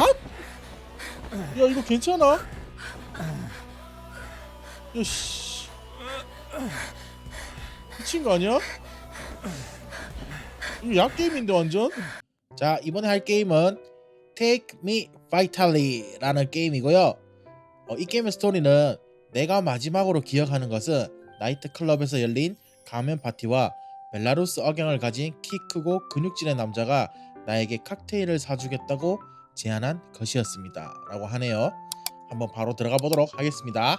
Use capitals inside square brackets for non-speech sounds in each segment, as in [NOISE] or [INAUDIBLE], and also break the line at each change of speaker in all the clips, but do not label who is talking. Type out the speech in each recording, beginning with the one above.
야 이거 괜찮아? 야씨 미친 거 아니야? 이거 약 게임인데 완전? 자 이번에 할 게임은 Take Me Vitally.라는 게임이고요. 어, 이 게임의 스토리는 내가 마지막으로 기억하는 것은 나이트 클럽에서 열린 가면 파티와 벨라루스 억양을 가진 키 크고 근육질의 남자가 나에게 칵테일을 사주겠다고 제안한 것이었습니다. 라고 하네요. 한번 바로 들어가 보도록 하겠습니다.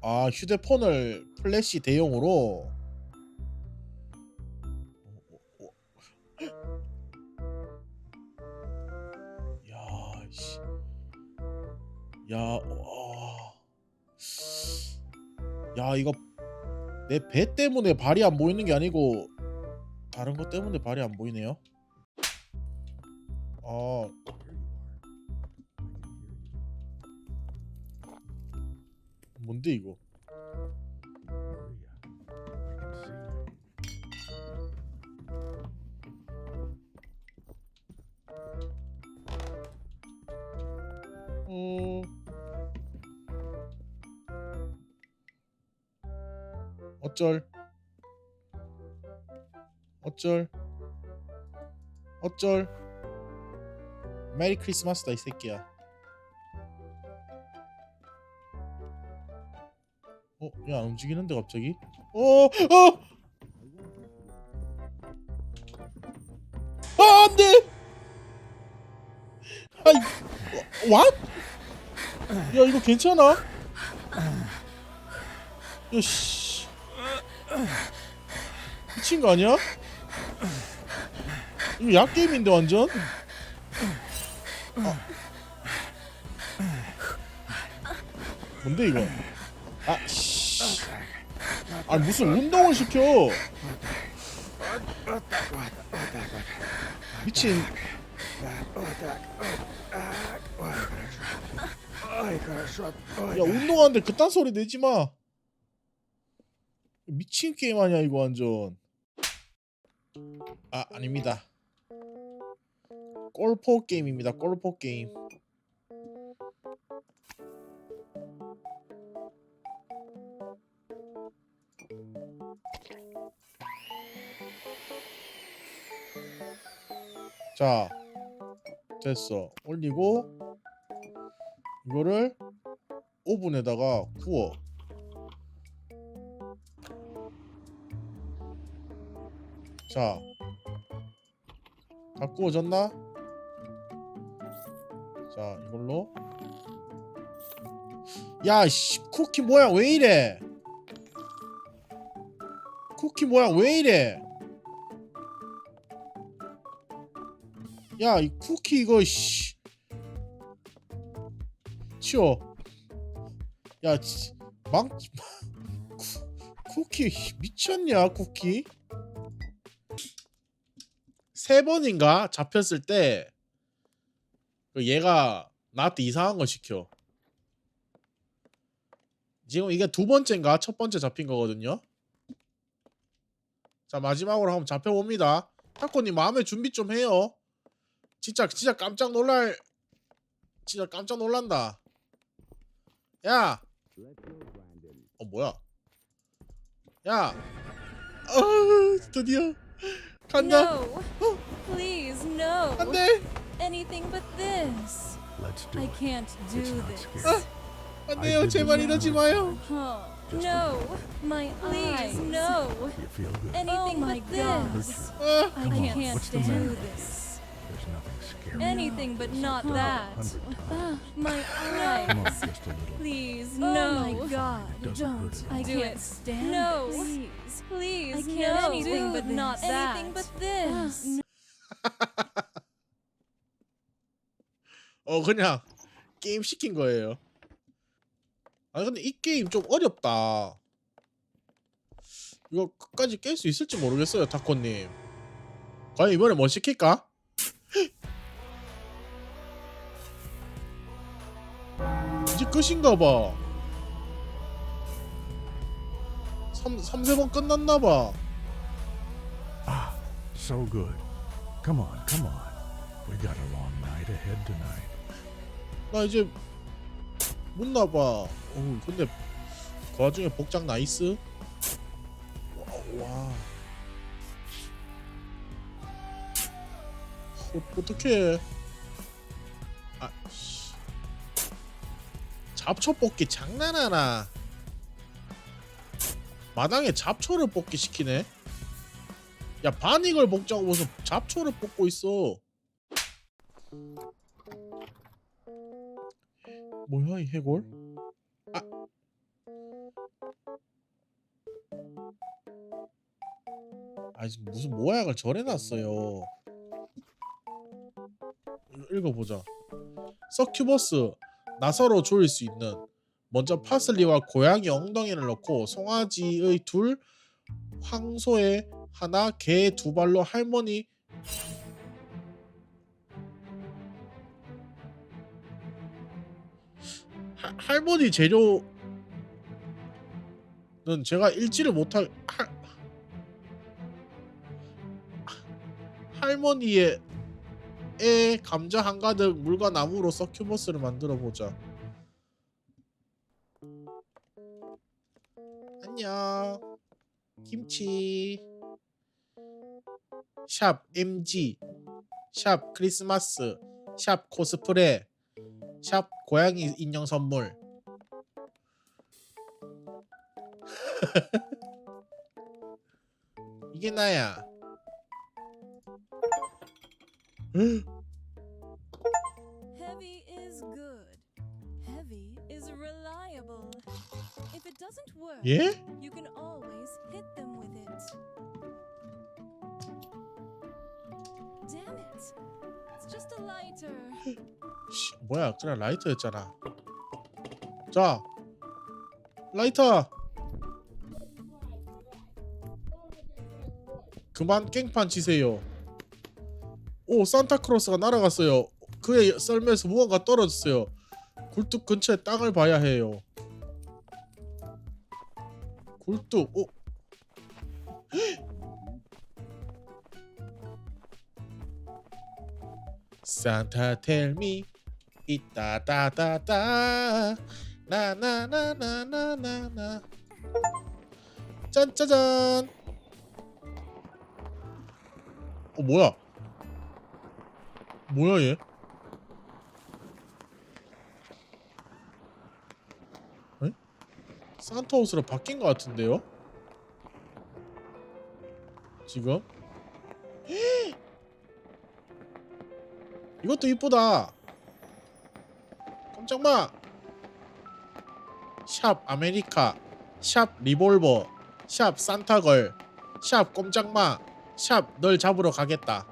아 휴대폰을 플래시 대용으로 야, 씨. 야, 와. 야, 이거 내 배 때문에 발이 안 보이는 게 아니고 다른 것 때문에 발이 안 보이네요. 아. 뭔데 이거? 어. 어쩔? 어쩔? 어쩔? 메리 크리스마스다 이 새끼야. 어, 야, 안 움직이는데 갑자기? 어, 어! 아, 안 돼! 아이, 어, what? 야, 이거 괜찮아? 야, 씨. 미친 거 아니야? 이거 약 게임인데 완전? 아. 뭔데 이거? 아, 씨. 아 무슨 운동을 시켜? 미친. 야 운동하는데 그딴 소리 내지 마. 미친 게임 아니야 이거 완전. 아 아닙니다. 골포 게임입니다. 골포 게임. 자 됐어 올리고 이거를 오븐에다가 구워 자 다 구워졌나? 자 이걸로. 야 씨 쿠키 뭐야? 왜 이래? 쿠키 뭐야? 왜 이래? 야 이 쿠키 이거 씨. 치워. 야망 [LAUGHS] 쿠키 미쳤냐 쿠키? 세 번인가? 잡혔을 때그 얘가 나한테 이상한 거 시켜. 지금 이게 두 번째인가? 첫 번째 잡힌 거거든요. 자 마지막으로 한번 잡혀봅니다. 타코님 마음의 준비 좀 해요. 진짜 진짜 깜짝 놀랄 진짜 깜짝 놀란다. 야! 어 뭐야? 야! 어, 드디어. 간다.
No! Please, no!
안돼
Anything but this!
Let's do
I
it.
can't do
It's not
this.
scary.
안돼요 제발 이러지 마요
Huh.
Just
No! My eyes! No!
You feel good.
Anything
my
but
God.
this!
아,
I
Come on,
can't
what's the
stand
matter?
this.
There's nothing scary.
Anything but not
Huh.
that.
Hundred times.
Ah, my
Come on,
eyes!
just a little.
Please,
Oh
no!
my God!
Doesn't hurt
Don't!
at
I
all.
Do
can't
it.
stand
No.
this.
Please,
I can't
no!
anything
but
but
not
this.
that.
Anything but
this.
어 그냥 게임 시킨 거예요. 아 근데 이 게임 좀 어렵다. 이거 끝까지 깰 수 있을지 모르겠어요, 타코님. 과연 이번에 뭐 시킬까? [LAUGHS] 이제 끝인가 봐. 3, 3, 4번 끝났나 봐.
Ah, so good. Come on, come on. We got a long night ahead tonight.
나 이제 못 나봐. 어 근데 그 와중에 복장 나이스. 와. 와. 어, 어떡해. 아, 씨. 잡초 뽑기 장난하나. 마당에 잡초를 뽑기 시키네. 야 바닉을 먹자고 무슨 잡초를 뽑고 있어. 뭐야 이 해골? 아. 아 지금 무슨 모약을 절해놨어요. 읽어보자. 서큐버스 나사로 조일 수 있는 먼저 파슬리와 고양이 엉덩이를 넣고 송아지의 둘, 황소의 하나, 개 두 발로 할머니 할머니 재료는 제가 읽지를 못할 할 할머니의 애 감자 한가득 물과 나무로 서큐버스를 만들어 보자. 안녕. 김치. 샵 MG. 샵 크리스마스. 샵 코스프레. 샵 고양이 인형 선물. 이게 나야.
Heavy is good. Heavy is reliable. If it doesn't work,
예?
you can always hit them with it. Damn it. It's just a lighter.
씨, 뭐야? 그냥 라이터였잖아. 자, 라이터. 그만 깽판 치세요. 오, 산타크로스가 날아갔어요. 그의 썰매에서 무언가 떨어졌어요. 굴뚝 근처에 땅을 봐야 해요. 굴뚝. 오. [GASPS] Tell me 이따따따따. 나나나나나나나. 짠짜잔. 어 뭐야? 뭐야 얘? 에? 산타 옷으로 바뀐 것 같은데요? 지금? [GASPS] 이것도 이쁘다 깜짝마. 샵 아메리카 샵 리볼버 샵 산타걸 샵 꼼짝마 샵 널 잡으러 가겠다.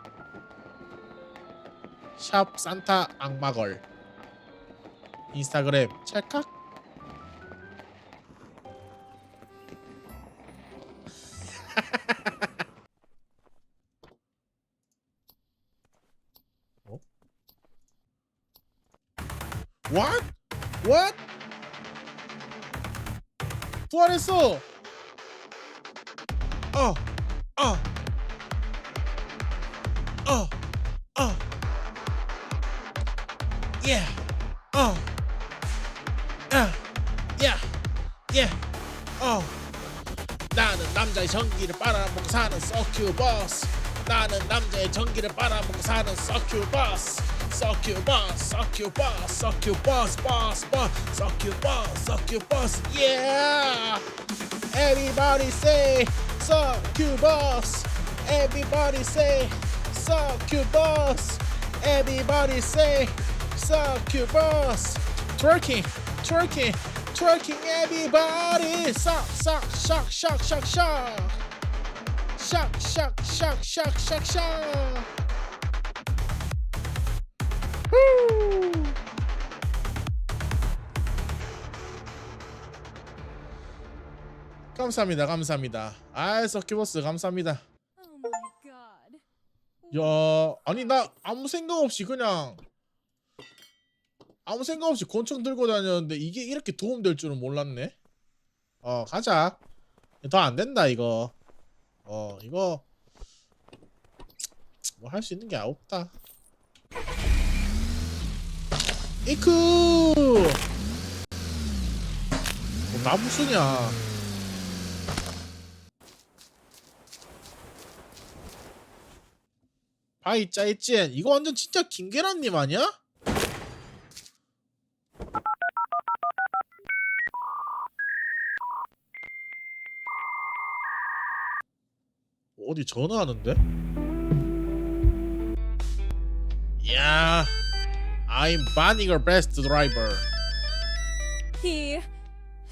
샵 산타 악마걸. 인스타그램 찰칵 [LAUGHS] 부활했어. 어, 어, 어, 어, yeah, 어, 아, yeah, yeah, 어. 나는 남자의 전기를 빨아먹고 사는 서큐버스. 나는 남자의 전기를 빨아먹고 사는 서큐버스. suck your boss, suck your boss, suck your boss, boss, boss, suck your boss, suck your boss, yeah! Everybody say, suck your boss! Everybody say, suck your boss! Everybody say, suck your boss! Twerking, twerking, twerking, everybody! Suck, suck, shock, shock, shock, shock, shock, shock, shock, shock, shock, shock. 감사합니다, 감사합니다. 아, 서큐버스 감사합니다. 야, 아니 나 아무 생각 없이 그냥 아무 생각 없이 권총 들고 다녔는데 이게 이렇게 도움될 줄은 몰랐네. 어, 가자. 더 안 된다 이거. 어, 이거 뭐 할 수 있는 게 없다. 이크 뭐 나무 쓰냐 바이 짜이찐 이거 완전 진짜 김계란님 아니야? 어디 전화하는데? 야, I'm banning your best driver.
He.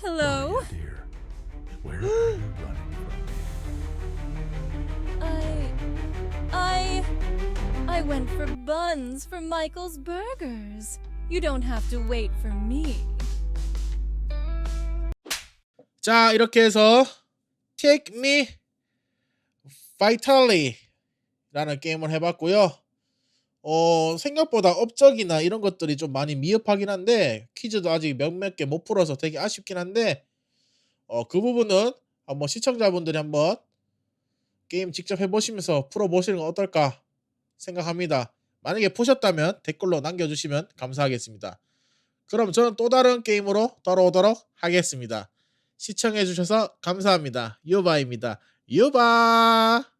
Hello?
Dear, where are you [GASPS] running from?
I. I. I went for buns from Michael's Burgers. You don't have to wait for me.
자, 이렇게 해서 Take Me Vitally 라는 게임을 해봤고요. 어, 생각보다 업적이나 이런 것들이 좀 많이 미흡하긴 한데 퀴즈도 아직 몇몇 개 못 풀어서 되게 아쉽긴 한데 어, 그 부분은 한번 시청자분들이 한번 게임 직접 해보시면서 풀어보시는 건 어떨까 생각합니다. 만약에 푸셨다면 댓글로 남겨주시면 감사하겠습니다. 그럼 저는 또 다른 게임으로 돌아오도록 하겠습니다. 시청해주셔서 감사합니다. 유바입니다. 유바!